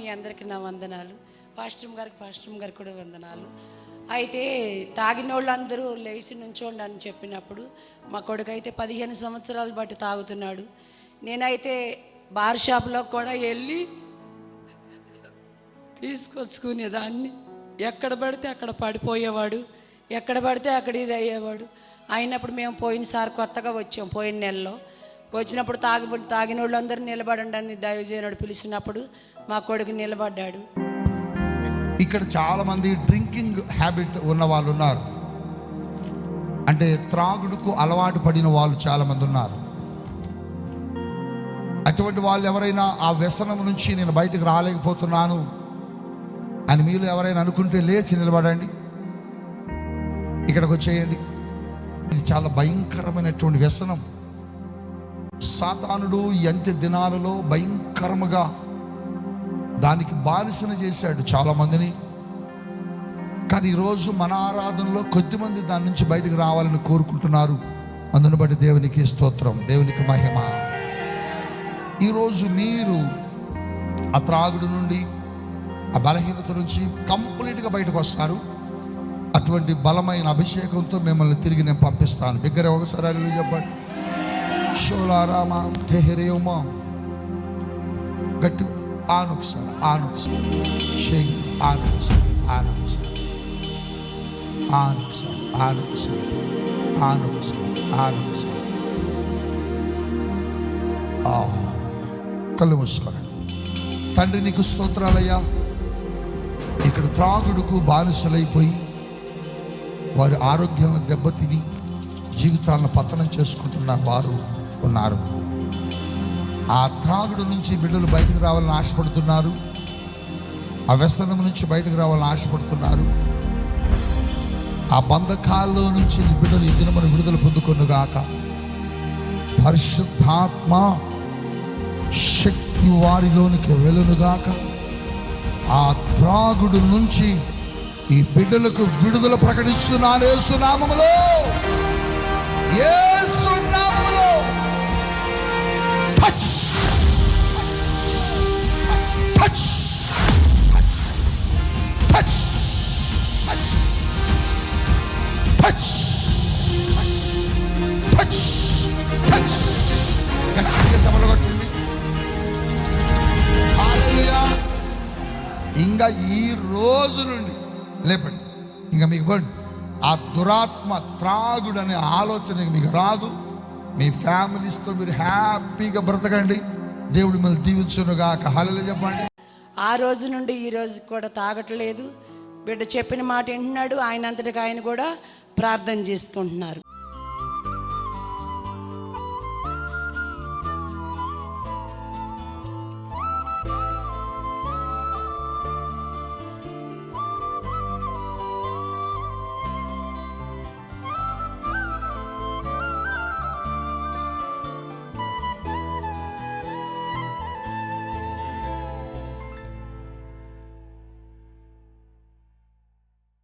అందరికీ నా వందనాలు. పాస్టర్ గారికి పాస్టర్ గారికి కూడా వందనాలు. అయితే తాగిన వాళ్ళందరూ లేచి నుంచోండి అని చెప్పినప్పుడు మా కొడుకు అయితే పదిహేను సంవత్సరాలు బట్టి తాగుతున్నాడు. నేనైతే బార్ షాప్లో కూడా వెళ్ళి తీసుకొచ్చుకునేదాన్ని. ఎక్కడ పడితే అక్కడ పడిపోయేవాడు. ఎక్కడ పడితే అక్కడ ఇది అయ్యేవాడు అయినప్పుడు మేము పోయినసారి కొత్తగా వచ్చాం పోయిన నెలలో. వచ్చినప్పుడు తాగి తాగిన వాళ్ళందరూ నిలబడండి అని దయచేయడు పిలిచినప్పుడు మా కొడుకు నిలబడ్డాడు. ఇక్కడ చాలా మంది డ్రింకింగ్ హ్యాబిట్ ఉన్న వాళ్ళు ఉన్నారు. అంటే త్రాగుడుకు అలవాటు పడిన వాళ్ళు చాలా మంది ఉన్నారు. అటువంటి వాళ్ళు ఎవరైనా ఆ వ్యసనం నుంచి నేను బయటకు రాలేకపోతున్నాను అని మీరు ఎవరైనా అనుకుంటే లేచి నిలబడండి. ఇక్కడికి వచ్చేయండి. ఇది చాలా భయంకరమైనటువంటి వ్యసనం. సాతానుడు ఎంత దినాలలో భయంకరముగా దానికి బానిసన చేశాడు చాలా మందిని కానీ ఈరోజు మన ఆరాధనలో కొద్దిమంది దాని నుంచి బయటకు రావాలని కోరుకుంటున్నారు. అందును బట్టి దేవునికి స్తోత్రం దేవునికి మహిమ. ఈరోజు మీరు ఆ త్రాగుడు నుండి ఆ బలహీనత నుంచి కంప్లీట్గా బయటకు వస్తారు. అటువంటి బలమైన అభిషేకంతో మిమ్మల్ని తిరిగి నేను పంపిస్తాను. దగ్గర ఒకసారి చెప్పండి. షోలారామా తెహరేమా గట్టి ఆనొకసారి సార్ షేక్ ఆనొకసారి ఆనొకసారి. ఆనొకసారి ఆనొకసారి. ఆనొకసారి ఆనొకసారి. ఆ, కళ్ళు మూసుకోండి. తండ్రి నీకు స్తోత్రాలయ్యా. ఇక్కడ త్రాగుడుకు బానిసలైపోయి వారి ఆరోగ్యాలను దెబ్బతిని జీవితాలను పతనం చేసుకుంటున్న వారు ఉన్నారు. ఆ త్రాగుడు నుంచి బిడ్డలు బయటకు రావాలని ఆశపడుతున్నారు. ఆ వ్యసనం నుంచి బయటకు రావాలని ఆశపడుతున్నారు. ఆ బంధకాల్లో నుంచి బిడ్డలు ఈ దినమును విడుదల పొందుకొనుగాక పరిశుద్ధాత్మ శక్తి వారిలోనికి వెళ్ళునుగాక ఆ త్రాగుడు నుంచి ఈ బిడ్డలకు విడుదల ప్రకటిస్తున్నాను ఏసునామములో యేసునామములో ఇంకా ఈ రోజు నుండి లేపండి. ఇంకా మీకు బండి ఆ దురాత్మ త్రాగుడు అనే ఆలోచన మీకు రాదు. మీ ఫ్యామిలీస్తో మీరు హ్యాపీగా బ్రతకండి. దేవుడు మిమ్మల్ని దీవించునుగా హల్లెలూయా చెప్పండి. ఆ రోజు నుండి ఈ రోజు కూడా తాగట్లేదు. బిడ్డ చెప్పిన మాట వింటున్నాడు. ఆయన అంతటికి ఆయన కూడా ప్రార్థన చేసుకుంటున్నారు.